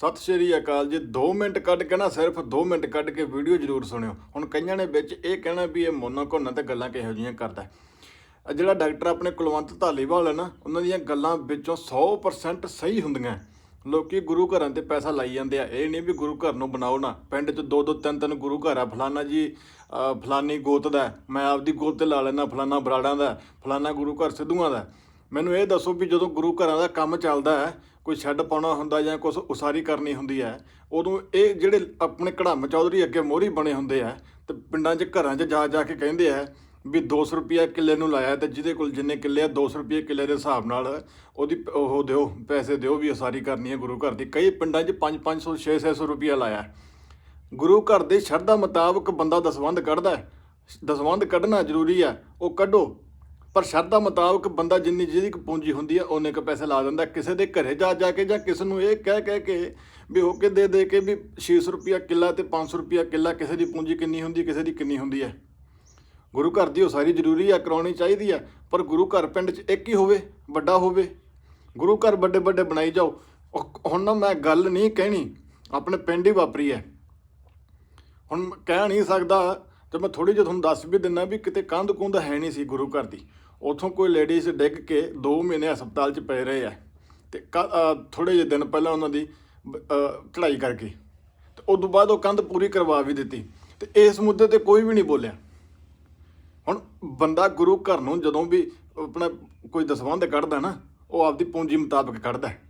ਸਤਿ ਸ਼੍ਰੀ ਅਕਾਲ ਜੀ। 2 ਮਿੰਟ ਕੱਢ ਕੇ ਨਾ ਸਿਰਫ 2 ਮਿੰਟ ਕੱਢ ਕੇ ਵੀਡੀਓ ਜ਼ਰੂਰ ਸੁਣਿਓ। ਹੁਣ ਕਈਆਂ ਨੇ ਵਿੱਚ ਇਹ ਕਹਿਣਾ ਵੀ ਇਹ ਮੋਨਾ ਘੋਨਾ ਤੇ ਗੱਲਾਂ ਕਿਹੋ ਜਿਹੀਆਂ ਕਰਦਾ ਹੈ। ਜਿਹੜਾ ਡਾਕਟਰ ਆਪਣੇ ਕੁਲਵੰਤ ਧਾਲੀਵਾਲ ਹੈ ਨਾ, ਉਹਨਾਂ ਦੀਆਂ ਗੱਲਾਂ ਵਿੱਚੋਂ 100% ਸਹੀ ਹੁੰਦੀਆਂ ਲੋਕੀ ਗੁਰੂ ਘਰਾਂ ਤੇ ਪੈਸਾ ਲਾਈ ਜਾਂਦੇ ਆ। ਇਹ ਨਹੀਂ ਵੀ ਗੁਰੂ ਘਰ ਨੂੰ ਬਣਾਓ ਨਾ। ਪਿੰਡ 'ਚ ਦੋ ਦੋ ਤਿੰਨ ਤਿੰਨ ਗੁਰੂ ਘਰ ਆ। ਫਲਾਨਾ ਜੀ ਫਲਾਨੀ ਗੋਤ ਦਾ ਮੈਂ ਆਪਦੀ ਗੋਤ ਤੇ ਲਾ ਲੈਣਾ ਫਲਾਨਾ ਬਰਾੜਾਂ ਦਾ ਫਲਾਨਾ ਗੁਰੂ ਘਰ ਸਿੱਧੂਆਂ ਦਾ ਮੈਨੂੰ ਇਹ ਦੱਸੋ ਵੀ ਜਦੋਂ ਗੁਰੂ ਘਰਾਂ ਦਾ ਕੰਮ ਚੱਲਦਾ ਹੈ, ਕੋਈ ਸ਼ੈੱਡ ਪਾਉਣਾ ਹੁੰਦਾ ਜਾਂ ਕੁਝ ਉਸਾਰੀ ਕਰਨੀ ਹੁੰਦੀ ਹੈ, ਉਦੋਂ ਇਹ ਜਿਹੜੇ ਆਪਣੇ ਕੜਾਮ ਚੌਧਰੀ ਅੱਗੇ ਮੋਹਰੀ ਬਣੇ ਹੁੰਦੇ ਆ, ਤੇ ਪਿੰਡਾਂ 'ਚ ਘਰਾਂ 'ਚ ਜਾ ਜਾ ਕੇ ਕਹਿੰਦੇ ਆ ਵੀ 200 ਰੁਪਿਆ ਕਿੱਲੇ ਨੂੰ ਲਾਇਆ ਤੇ ਜਿਹਦੇ ਕੋਲ ਜਿੰਨੇ ਕਿੱਲੇ ਆ 200 ਰੁਪਏ ਕਿੱਲੇ ਦੇ ਹਿਸਾਬ ਨਾਲ ਉਹਦੀ ਪ- ਉਹ ਦਿਓ, ਪੈਸੇ ਦਿਓ ਵੀ ਉਸਾਰੀ ਕਰਨੀ ਹੈ ਗੁਰੂ ਘਰ ਦੀ। ਕਈ ਪਿੰਡਾਂ 'ਚ 5-500 600 ਰੁਪਿਆ ਲਾਇਆ। ਗੁਰੂ ਘਰ ਦੇ ਸ਼ਰਧਾ ਮੁਤਾਬਕ ਬੰਦਾ ਦਸਵੰਧ ਕੱਢਦਾ ਹੈ। ਦਸਵੰਧ ਕੱਢਣਾ ਜ਼ਰੂਰੀ ਹੈ ਉਹ ਕੱਢੋ। ਪਰ ਸ਼ਰਧਾ ਮੁਤਾਬਕ ਬੰਦਾ ਜਿੰਨੀ ਜਿਹਦੀ ਕੁ ਪੂੰਜੀ ਹੁੰਦੀ ਹੈ ਉਹਨੇ ਕੁ ਪੈਸੇ ਲਾ ਦਿੰਦਾ। ਕਿਸੇ ਦੇ ਘਰੇ ਜਾ ਜਾ ਕੇ ਜਾਂ ਕਿਸ ਨੂੰ ਇਹ ਕਹਿ ਕਹਿ ਕੇ ਵੀ ਹੋ ਕੇ ਦੇ ਦੇ ਕੇ ਵੀ 600 ਰੁਪਿਆ ਕਿੱਲਾ ਤੇ 500 ਰੁਪਿਆ ਕਿੱਲਾ ਕਿਸੇ ਦੀ ਪੂੰਜੀ ਕਿੰਨੀ ਹੁੰਦੀ, ਕਿਸੇ ਦੀ ਕਿੰਨੀ ਹੁੰਦੀ ਹੈ ਗੁਰੂ ਘਰ ਦੀ ਉਹ ਸਾਰੀ ਜ਼ਰੂਰੀ ਆ, ਕਰਾਉਣੀ ਚਾਹੀਦੀ ਆ, ਪਰ ਗੁਰੂ ਘਰ ਪਿੰਡ 'ਚ ਇੱਕ ਹੀ ਹੋਵੇ, ਵੱਡਾ ਹੋਵੇ। ਗੁਰੂ ਘਰ ਵੱਡੇ ਵੱਡੇ ਬਣਾਈ ਜਾਓ। ਹੁਣ ਨਾ ਮੈਂ ਗੱਲ ਨਹੀਂ ਕਹਿਣੀ, ਆਪਣੇ ਪਿੰਡ ਹੀ ਵਾਪਰੀ ਹੈ ਹੁਣ ਕਹਿ ਨਹੀਂ ਸਕਦਾ ਤੇ ਮੈਂ ਥੋੜੀ ਜਿਹੀ ਤੁਹਾਨੂੰ ਦੱਸ ਵੀ ਦਿੰਨਾ ਵੀ ਕਿਤੇ ਕੰਧ ਕੁੰਧ ਹੈ ਨਹੀਂ ਸੀ ਗੁਰੂ ਘਰ ਦੀ। ਉਥੋਂ ਕੋਈ ਲੇਡੀਜ਼ ਡਿੱਗ ਕੇ 2 ਮਹੀਨੇ ਹਸਪਤਾਲ 'ਚ ਪਏ ਰਹੇ ਆ ਤੇ ਥੋੜੇ ਜਿਹੇ ਦਿਨ ਪਹਿਲਾਂ ਉਹਨਾਂ ਦੀ ਬ- ਅਹ, ਚੜ੍ਹਾਈ ਕਰਕੇ। ਤੇ ਉਸ ਤੋਂ ਬਾਅਦ ਉਹ ਕੰਧ ਪੂਰੀ ਕਰਵਾ ਵੀ ਦਿੱਤੀ ਤੇ ਇਸ ਮੁੱਦੇ ਤੇ ਕੋਈ ਵੀ ਨਹੀਂ ਬੋਲਿਆ। ਹੁਣ ਬੰਦਾ ਗੁਰੂ ਘਰ ਨੂੰ ਜਦੋਂ ਵੀ ਆਪਣਾ ਕੋਈ ਦਸਵੰਧ ਕੱਢਦਾ ਨਾ ਉਹ ਆਪਦੀ ਪੂੰਜੀ ਮੁਤਾਬਕ ਕੱਢਦਾ ਹੈ।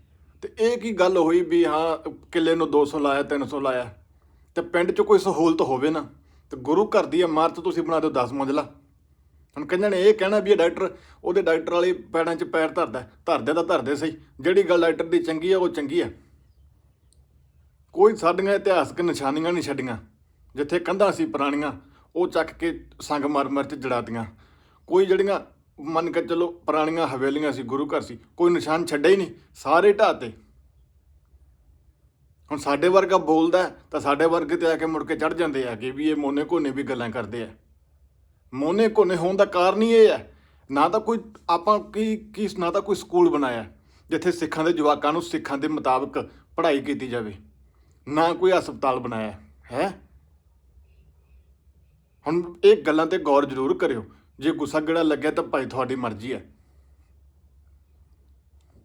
ਤੇ ਇਹ ਕੀ ਗੱਲ ਹੋਈ ਵੀ ਹਾਂ ਕਿੱਲੇ ਨੂੰ 200 ਲਾਇਆ 300 ਲਾਇਆ। ਤੇ ਪਿੰਡ 'ਚ ਕੋਈ ਸਹੂਲਤ ਹੋਵੇ ਨਾ ਤੇ ਗੁਰੂ ਘਰ ਦੀ ਇਮਾਰਤ ਤੁਸੀਂ ਬਣਾ ਦਿਓ 10 ਮੰਜ਼ਲਾ। ਹੁਣ ਕਹਿੰਦੇ ਨੇ ਇਹ ਕਹਿਣਾ ਵੀ ਇਹ ਡਾਕਟਰ, ਉਹਦੇ ਡਾਕਟਰ ਵਾਲੇ ਪੈੜਾਂ 'ਚ ਪੈਰ ਧਰਦਾ, ਧਰਦੇ ਤਾਂ ਧਰਦੇ ਸਹੀ, ਜਿਹੜੀ ਗੱਲ ਡਾਕਟਰ ਦੀ ਚੰਗੀ ਆ, ਉਹ ਚੰਗੀ ਆ। ਕੋਈ ਸਾਡੀਆਂ ਇਤਿਹਾਸਕ ਨਿਸ਼ਾਨੀਆਂ ਨਹੀਂ ਛੱਡੀਆਂ, ਜਿੱਥੇ ਕੰਧਾਂ ਸੀ ਪੁਰਾਣੀਆਂ, ਉਹ ਚੱਕ ਕੇ ਸੰਗ ਮਰ ਚ ਜੜਾਤੀਆਂ ਕੋਈ ਜਿਹੜੀਆਂ ਮੰਨ ਕੇ ਚੱਲੋ ਪੁਰਾਣੀਆਂ ਹਵੇਲੀਆਂ ਸੀ, ਗੁਰੂ ਘਰ ਸੀ, ਕੋਈ ਨਿਸ਼ਾਨ ਛੱਡਿਆ ਹੀ ਨਹੀਂ, ਸਾਰੇ ਢਾਤੇ ਹੁਣ ਸਾਡੇ ਵਰਗਾ ਬੋਲਦਾ ਤਾਂ ਸਾਡੇ ਵਰਗੇ ਤੇ ਆ ਕੇ ਮੁੜ ਕੇ ਚੜ ਜਾਂਦੇ ਆ ਕਿ ਵੀ ਇਹ ਮੋਨੇ ਕੋਨੇ ਵੀ ਗੱਲਾਂ ਕਰਦੇ ਆ। ਮੋਨੇ ਕੋਨੇ ਹੋਣ ਦਾ ਕਾਰਨ ਹੀ ਇਹ ਹੈ, ਨਾ ਤਾਂ ਕੋਈ ਆਪਾਂ ਕੀ ਕੀ, ਨਾ ਤਾਂ ਕੋਈ ਸਕੂਲ ਬਣਾਇਆ, ਜਿੱਥੇ ਸਿੱਖਾਂ ਦੇ ਜਵਾਕਾਂ ਨੂੰ ਸਿੱਖਾਂ ਦੇ ਮੁਤਾਬਕ ਪੜ੍ਹਾਈ ਕੀਤੀ ਜਾਵੇ, ਨਾ ਕੋਈ ਹਸਪਤਾਲ ਬਣਾਇਆ, ਹੈ? ਹੁਣ ਇਹ ਗੱਲਾਂ ਤੇ ਗੌਰ ਜ਼ਰੂਰ ਕਰਿਓ, ਜੇ ਗੁੱਸਾ ਗੜਾ ਲੱਗਿਆ ਤਾਂ ਭਾਈ ਤੁਹਾਡੀ ਮਰਜ਼ੀ ਹੈ।